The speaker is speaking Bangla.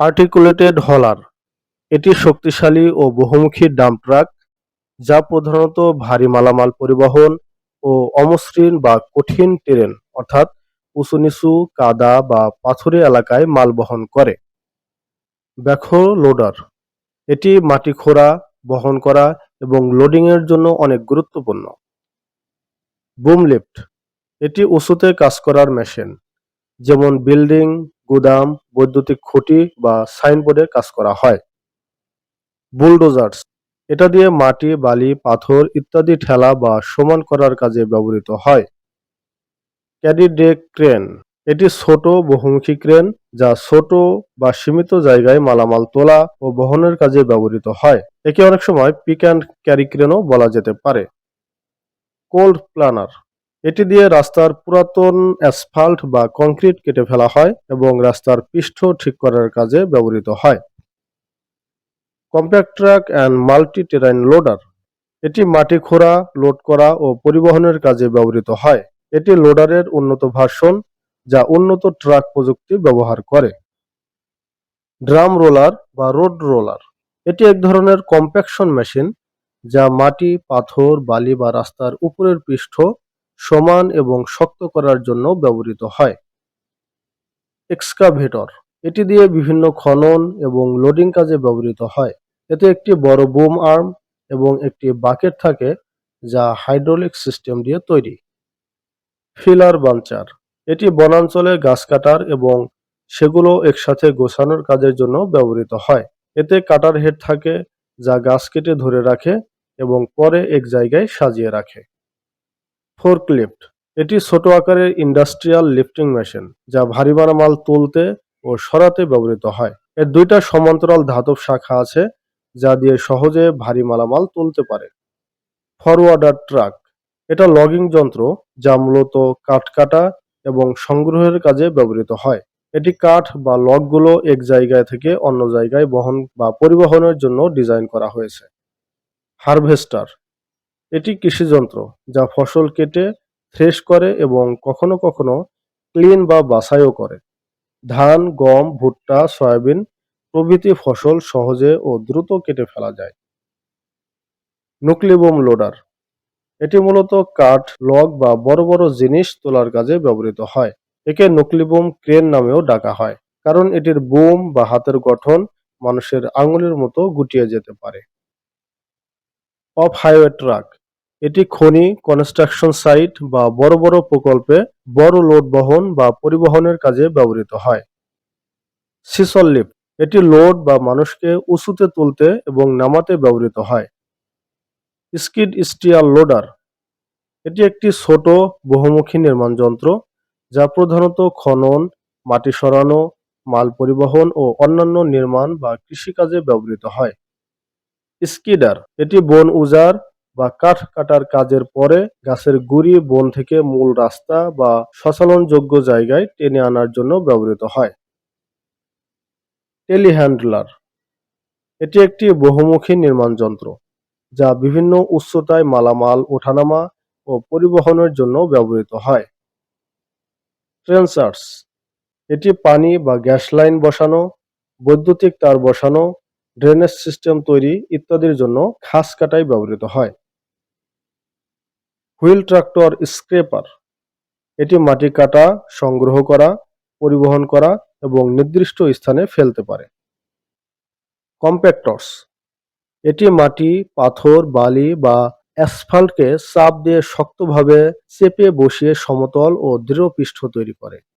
আর্টিকুলেটেড হলার। এটি শক্তিশালী ও বহুমুখী ডাম্প ট্রাক, যা প্রধানত ভারী মালামাল পরিবহন ও অমসৃণ বা কঠিন ট্রেন অর্থাৎ উঁচু নিচু কাদা বা পাথুরে এলাকায় মাল বহন করে। Backhoe loader. এটি মাটি খোঁড়া, বহন করা এবং লোডিংয়ের জন্য অনেক গুরুত্বপূর্ণ। বুম লিফট এটি উঁচুতে কাজ করার মেশিন, যেমন বিল্ডিং গুদাম, বৈদ্যুতিক খুঁটি বা সাইনবোর্ডে কাজ করা হয়। বুলডোজার্স এটা দিয়ে মাটি, বালি, পাথর ইত্যাদি ঠেলা বা সমান করার কাজে ব্যবহৃত হয়। ক্যাডি ডেক ক্রেন এটি ছোট বহুমুখী ক্রেন যা ছোট বা সীমিত জায়গায় মালামাল তোলা ও বহনের কাজে ব্যবহৃত হয়। একে অনেক সময় পিক অ্যান্ড ক্যারি ক্রেনও বলা যেতে পারে। কোল্ড প্ল্যানার এটি দিয়ে রাস্তার পুরাতন অ্যাসফাল্ট বা কংক্রিট কেটে ফেলা হয় এবং রাস্তার পৃষ্ঠ ঠিক করার কাজে ব্যবহৃত হয়। Compact track and multi terrain loader. এটি মাটি খোঁড়া, লোড করা ও পরিবহনের কাজে ব্যবহৃত হয়। এটি লোডারের উন্নত ভার্সন যা উন্নত ট্রাক প্রযুক্তি ব্যবহার করে। ড্রাম রোলার বা রোড রোলার। এটি এক ধরনের কম্প্যাকশন মেশিন যা মাটি, পাথর, বালি বা রাস্তার উপরের পৃষ্ঠ সমান এবং শক্ত করার জন্য ব্যবহৃত হয়। এক্সকাভেটর, এটি দিয়ে বিভিন্ন খনন এবং লোডিং কাজে ব্যবহৃত হয়। এতে একটি বড় বুম আর্ম এবং একটি বাকেট থাকে যা হাইড্রোলিক সিস্টেম দিয়ে তৈরি। ফিলার বাঞ্চার, এটি বনাঞ্চলে গাছ কাটার এবং সেগুলো একসাথে গোছানোর কাজের জন্য ব্যবহৃত হয়। এতে কাটার হেড থাকে যা গাছ কেটে ধরে রাখে এবং পরে এক জায়গায় সাজিয়ে রাখে। ফোর্কলিফট। এটি ছোট আকারের ইন্ডাস্ট্রিয়াল লিফটিং মেশিন, যা ভারী মাল তুলতে ও সরাতে ব্যবহৃত হয়। এর দুইটা সমান্তরাল ধাতব শাখা আছে, যা দিয়ে সহজে ভারী মালামাল তুলতে পারে। Forwarder truck. এটা লগিং যন্ত্র, যা মূলত কাঠ কাটা এবং সংগ্রহের কাজে ব্যবহৃত হয়। এটি কাঠ বা লগগুলো এক জায়গায় থেকে অন্য জায়গায় বহন বা পরিবহনের জন্য ডিজাইন করা হয়েছে। হারভেস্টার। এটি কৃষিযন্ত্র যা ফসল কেটে, থ্রেশ করে এবং কখনো কখনো ক্লিন বা বাছাইও করে। ধান, গম, ভুট্টা, সয়াবিন প্রভৃতি ফসল সহজে ও দ্রুত কেটে ফেলা যায়। Knuckle boom loader. এটি মূলত কাঠ, লগ বা বড় বড় জিনিস তোলার কাজে ব্যবহৃত হয়। একে নুক্লিবোম ক্রেন নামেও ডাকা হয়, কারণ এটির বোম বা হাতের গঠন মানুষের আঙুলের মতো গুটিয়ে যেতে পারে। Off highway truck. এটি খনি কনস্ট্রাকশন সাইট বা বড় বড় প্রকল্পে বড় লোড বহন বা পরিবহনের কাজে ব্যবহৃত হয়। সিসল লিফট, এটি লোড বা মানুষকে উঁচুতে তুলতে এবং নামাতে ব্যবহৃত হয়। স্কিড স্টিয়ার লোডার, এটি একটি ছোট বহুমুখী নির্মাণ যন্ত্র যা প্রধানত খনন, মাটি সরানো, মাল পরিবহন ও অন্যান্য নির্মাণ বা কৃষিকাজে ব্যবহৃত হয়। স্কিডার, এটি বন উজাড় বা কাঠ কাটার কাজের পরে গাছের গুড়ি, বন থেকে মূল রাস্তা বা সচালনযোগ্য জায়গায় টেনে আনার জন্য ব্যবহৃত হয়। টেলিহ্যান্ডলার। এটি একটি বহুমুখী নির্মাণ যন্ত্র, যা বিভিন্ন উচ্চতায় মালামাল ওঠানামা ও পরিবহনের জন্য ব্যবহৃত হয়। ট্রেন্সার্স এটি পানি বা গ্যাস লাইন বসানো, বৈদ্যুতিক তার বসানো, ড্রেনেজ সিস্টেম তৈরি ইত্যাদির জন্য খাস কাটাই ব্যবহৃত হয়। Wheel tractor scraper. এটি মাটি কাটা, সংগ্রহ করা, পরিবহন করা এবং নির্দিষ্ট স্থানে ফেলতে পারে। কম্প্যাক্টরস। এটি মাটি, পাথর, বালি বা অ্যাসফাল্টকে চাপ দিয়ে শক্তভাবে চেপে বসিয়ে সমতল ও দৃঢ় পৃষ্ঠ তৈরি করে।